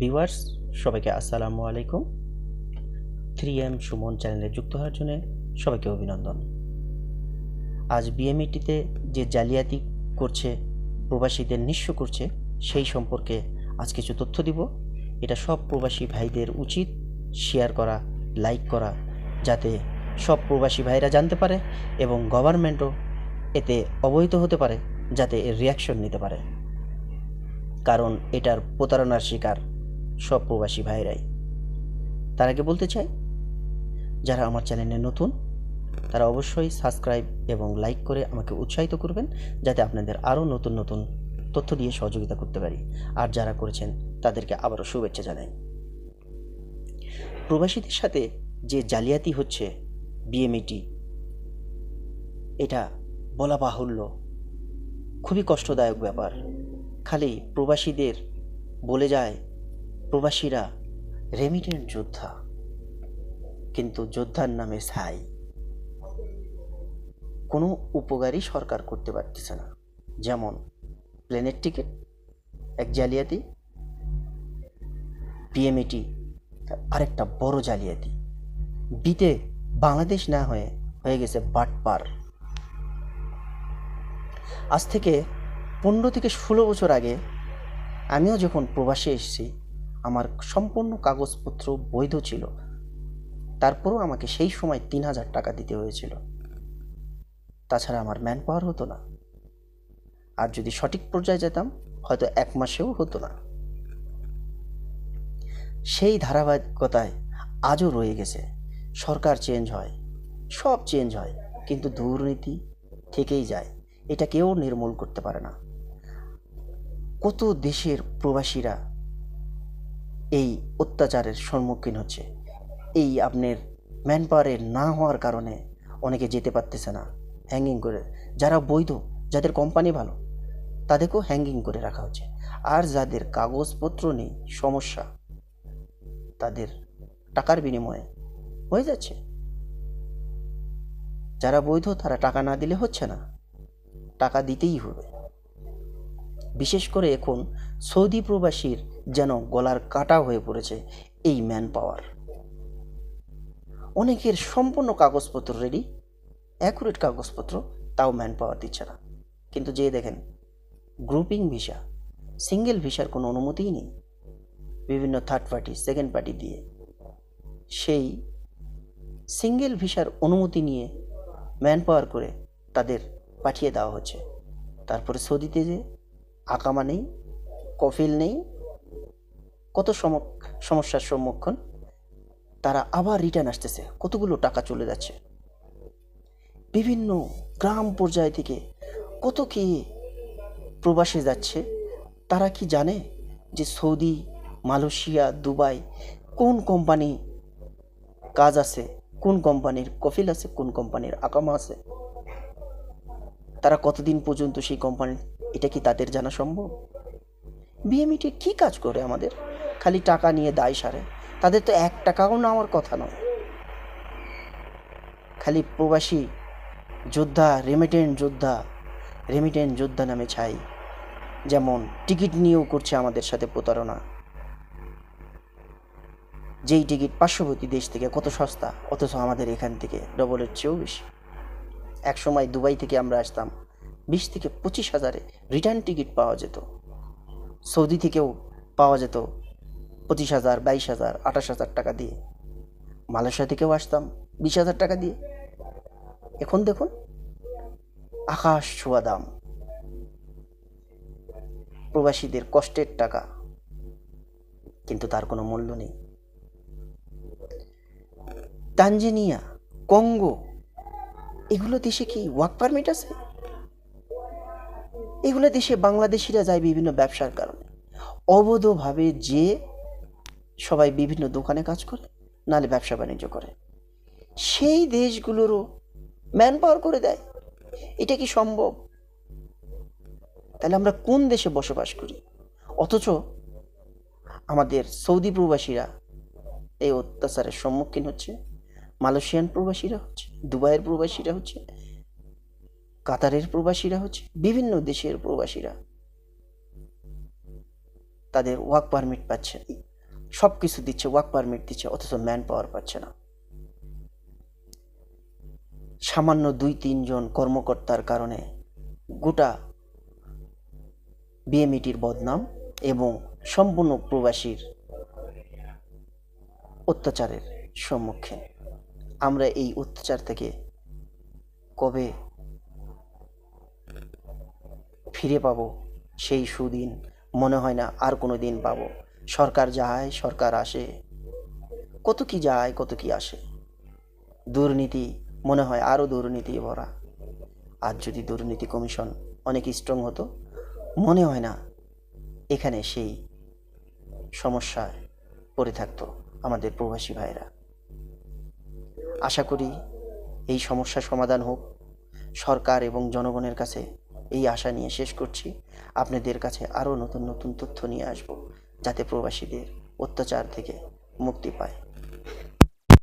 Viewers, সবাইকে আসসালামু আলাইকুম। থ্রি এম সুমন চ্যানেলে যুক্ত হওয়ার জন্য সবাইকে অভিনন্দন। আজ বিএমইটিতে যে জালিয়াতি করছে, প্রবাসীদের নিঃস্ব করছে, সেই সম্পর্কে আজ কিছু তথ্য দিব। এটা সব প্রবাসী ভাইদের উচিত শেয়ার করা লাইক করা, যাতে সব প্রবাসী ভাইরা জানতে পারে এবং গভর্নমেন্টও এতে অবহিত হতে পারে, যাতে এর রিয়াকশন নিতে পারে। কারণ এটার প্রতারণার শিকার সব প্রবাসী ভাইরাই। তার আগে বলতে চাই যারা আমার চ্যানেলে নতুন, তারা অবশ্যই সাবস্ক্রাইব এবং লাইক করে আমাকে উৎসাহিত করবেন, যাতে আপনাদের আরও নতুন নতুন তথ্য দিয়ে সহযোগিতা করতে পারি। আর যারা করেছেন, তাদেরকে আবারও শুভেচ্ছা জানাই। প্রবাসীদের সাথে যে জালিয়াতি হচ্ছে, বিএমইটি, এটা বলা বাহুল্য। খুবই কষ্টদায়ক ব্যাপার। খালি প্রবাসীদের বলে যায় প্রবাসীরা রেমিটেন্ট যোদ্ধা, কিন্তু যোদ্ধার নামে ছাই কোনো উপকারই সরকার করতে পারতেছে না। যেমন, প্লেনের টিকিট, এক জালিয়াতি, পিএমইটি, আরেকটা বড় জালিয়াতি। বিতে বাংলাদেশ না হয়ে হয়ে গেছে বাটপার আজ থেকে পনেরো থেকে ষোলো বছর আগে, আমিও যখন প্রবাসে এসেছি আমার সম্পূর্ণ কাগজপত্র বৈধ ছিল। তারপরও আমাকে সেই সময় তিন হাজার টাকা দিতে হয়েছিল। তাছাড়া আমার ম্যান পাওয়ার হতো না। আর যদি সঠিক পর্যায়ে যেতাম, হয়তো এক মাসেও হতো না। সেই ধারাবাহিকতায় আজও রয়ে গেছে। সরকার চেঞ্জ হয়, সব চেঞ্জ হয়, কিন্তু দুর্নীতি থেকেই যায়। এটা কেউ নির্মূল করতে পারে না। কত দেশের প্রবাসীরা এই অত্যাচারের সম্মুখীন হচ্ছে। এই আপনার ম্যান পাওয়ারের না হওয়ার কারণে অনেকে যেতে পারতেছে না। হ্যাঙ্গিং করে। যারা বৈধ, যাদের কোম্পানি ভালো, তাদেরকেও হ্যাঙ্গিং করে রাখা হচ্ছে। আর যাদের কাগজপত্র নেই, সমস্যা, তাদের টাকার বিনিময়ে হয়ে যাচ্ছে। যারা বৈধ, তারা টাকা না দিলে হচ্ছে না। টাকা দিতেই হবে। বিশেষ করে এখন সৌদি প্রবাসীর যেন গলার কাটা হয়ে পড়েছে এই ম্যান পাওয়ার অনেকের সম্পূর্ণ কাগজপত্র রেডি অ্যাকুরেট কাগজপত্র তাও ম্যান পাওয়ার দিচ্ছে না। কিন্তু যে দেখেন গ্রুপিং ভিসা সিঙ্গেল ভিসার কোনো অনুমতিই নেই। বিভিন্ন থার্ড পার্টি সেকেন্ড পার্টি দিয়ে। সেই সিঙ্গেল ভিসার অনুমতি নিয়ে ম্যান পাওয়ার করে তাদের পাঠিয়ে দেওয়া হচ্ছে। তারপরে সৌদিতে যে আকামা নেই, কফিল নেই কত সমস্যার সম্মুখীন? তারা আবার রিটার্ন আসতেছে। কতগুলো টাকা চলে যাচ্ছে? বিভিন্ন গ্রাম পর্যায় থেকে কত কি প্রবাসে যাচ্ছে? তারা কি জানে যে সৌদি, মালয়েশিয়া, দুবাই কোন কোম্পানি কাজ আছে, কোন কোম্পানির কফিল আছে, কোন কোম্পানির আকামা আছে? তারা কতদিন পর্যন্ত সেই কোম্পানি এটা কি তাদের জানা সম্ভব? বিএমইটি কি কাজ করে আমাদের? খালি টাকা নিয়ে দায় সারে। তাদের তো এক টাকাও নেওয়ার কথা নয়। খালি প্রবাসী যোদ্ধা রেমিটেন্ট যোদ্ধা রেমিটেন্ট যোদ্ধা নামে ছাই। যেমন টিকিট নিয়েও করছে আমাদের সাথে প্রতারণা। যেই টিকিট পার্শ্ববর্তী দেশ থেকে কত সস্তা, অথচ আমাদের এখান থেকে ডবলের চেয়েও বেশি। এক সময় দুবাই থেকে আমরা আসতাম, বিশ থেকে পঁচিশ হাজারে রিটার্ন টিকিট পাওয়া যেত। সৌদি থেকেও পাওয়া যেত পঁচিশ হাজার, বাইশ হাজার, আঠাশ হাজার টাকা দিয়ে। মালয়েশিয়া থেকেও আসতাম, বিশ হাজার টাকা দিয়ে। এখন দেখুন, আকাশ ছোঁয়া দাম। প্রবাসীদের কষ্টের টাকা। কিন্তু তার কোনো মূল্য নেই। তানজেনিয়া, কঙ্গো, এগুলো দেশে কি ওয়ার্ক পারমিট আছে? এগুলো দেশে বাংলাদেশিরা যায় বিভিন্ন ব্যবসার কারণে। অবৈধভাবে যে সবাই বিভিন্ন দোকানে কাজ করে, নালে ব্যবসা বাণিজ্য করে। সেই দেশগুলোরও ম্যান পাওয়ার করে দেয়। এটা কি সম্ভব? তাহলে আমরা কোন দেশে বসবাস করি? অথচ আমাদের সৌদি প্রবাসীরা এই অত্যাচারের সম্মুখীন হচ্ছে, মালয়েশিয়ান প্রবাসীরা হচ্ছে, দুবাইয়ের প্রবাসীরা হচ্ছে, কাতারের প্রবাসীরা হচ্ছে, বিভিন্ন দেশের প্রবাসীরা তাদের ওয়ার্ক পারমিট পাচ্ছে। সব কিছু দিচ্ছে ওয়ার্ক পারমিট দিচ্ছে, অথচ ম্যান পাওয়ার পাচ্ছে না। সামান্য দুই, তিনজন কর্মকর্তার কারণে গোটা বিএমইটির বদনাম এবং সম্পূর্ণ প্রবাসীর অত্যাচারের সম্মুখীন। আমরা এই অত্যাচার থেকে কবে ফিরে পাবো? সেই সুদিন মনে হয় না আর কোনো দিন পাবো। সরকার যায়, সরকার আসে। কত কি যায়, কত কি আসে। দুর্নীতি, মনে হয় আরও দুর্নীতি ভরা। আর যদি দুর্নীতি কমিশন অনেক স্ট্রং হতো, মনে হয় না এখানে সেই সমস্যায় পড়ে থাকতো আমাদের প্রবাসী ভাইরা আশা করি এই সমস্যা সমাধান হোক। সরকার এবং জনগণের কাছে এই আশা নিয়ে শেষ করছি। আপনাদের কাছে আরও নতুন নতুন তথ্য নিয়ে আসব। যাতে প্রবাসীদের অত্যাচার থেকে মুক্তি পায়।